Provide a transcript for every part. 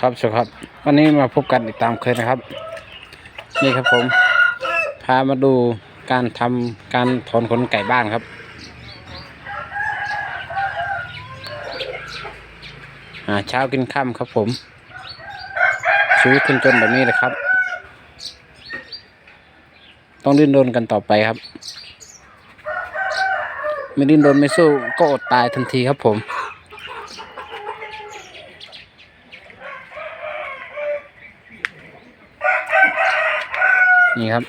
ครับสวัสดีครับ วันนี้มาพบกันอีกตามเคยนะครับ นี่ครับผม พามาดูการทำการถอนขนไก่บ้านครับ หาเช้ากินค่ำครับผมชีวิตคนจนแบบนี้แหละครับ ต้องดิ้นรนกันต่อไปครับ ไม่ดิ้นรนไม่สู้ก็อดตายทันทีครับผม นี่ครับ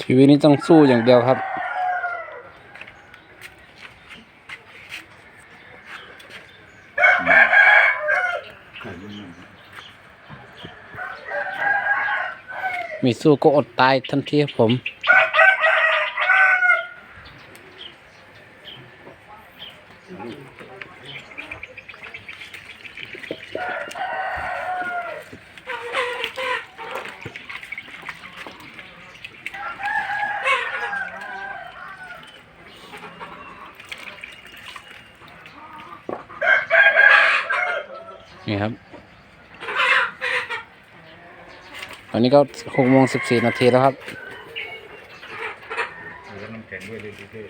ชีวิตนี้ต้องสู้อย่างเดียวครับ มีสู้ก็อดตายทันทีครับผม นี่ครับ ตอนนี้ก็หกโมงสิบสี่นาทีแล้วครับหรือว่าน้ำแข็งด้วยเลยพี่เท่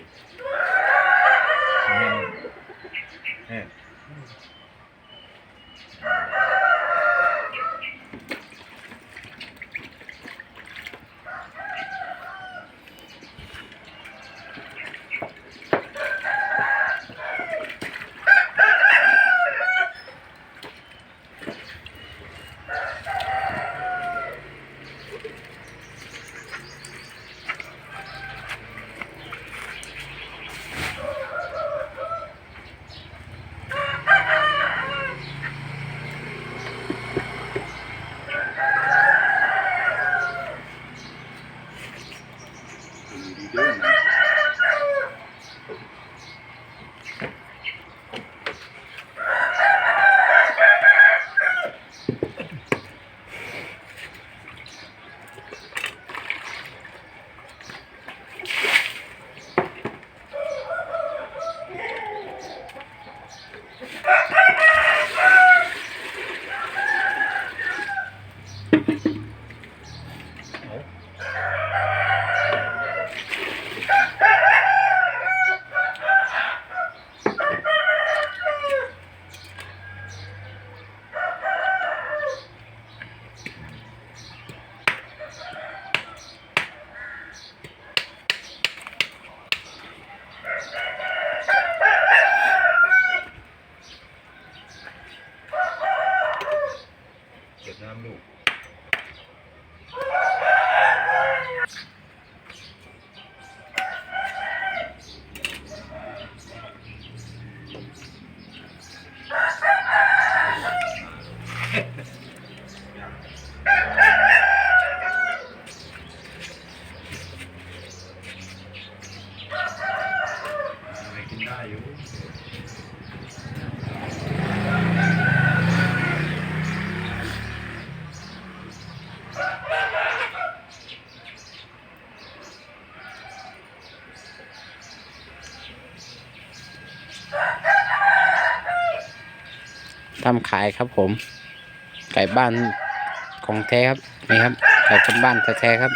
Ha ha! ทำขายครับผม ไก่บ้านของแท้ครับ นี่ครับไก่คนบ้านแท้ๆครับ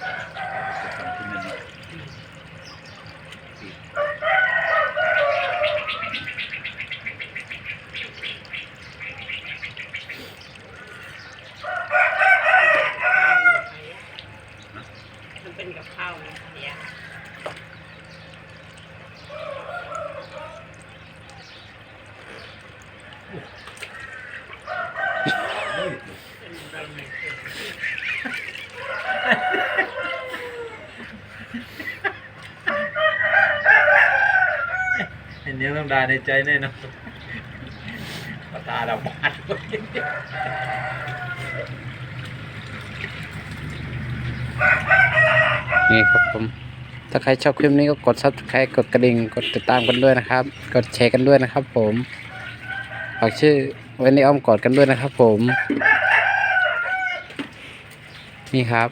ทำขึ้นมาหน่อยมันเป็นกับข้าวนะเนี่ยเป็นอะไร นนี้ต้องได้ในใจแน่นอนตาดำบาดนี่ครับผม ถ้าใครชอบคลิปนี้ก็กด subscribe กดกระดิ่ง กดติดตามกันด้วยนะครับ กดแชร์กันด้วยนะครับผมฝากชื่อไว้ในอ้อมกอดกันด้วยนะครับผม นี่ครับ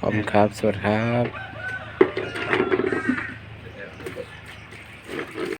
ขอบคุณ ครับ สวัสดีครับ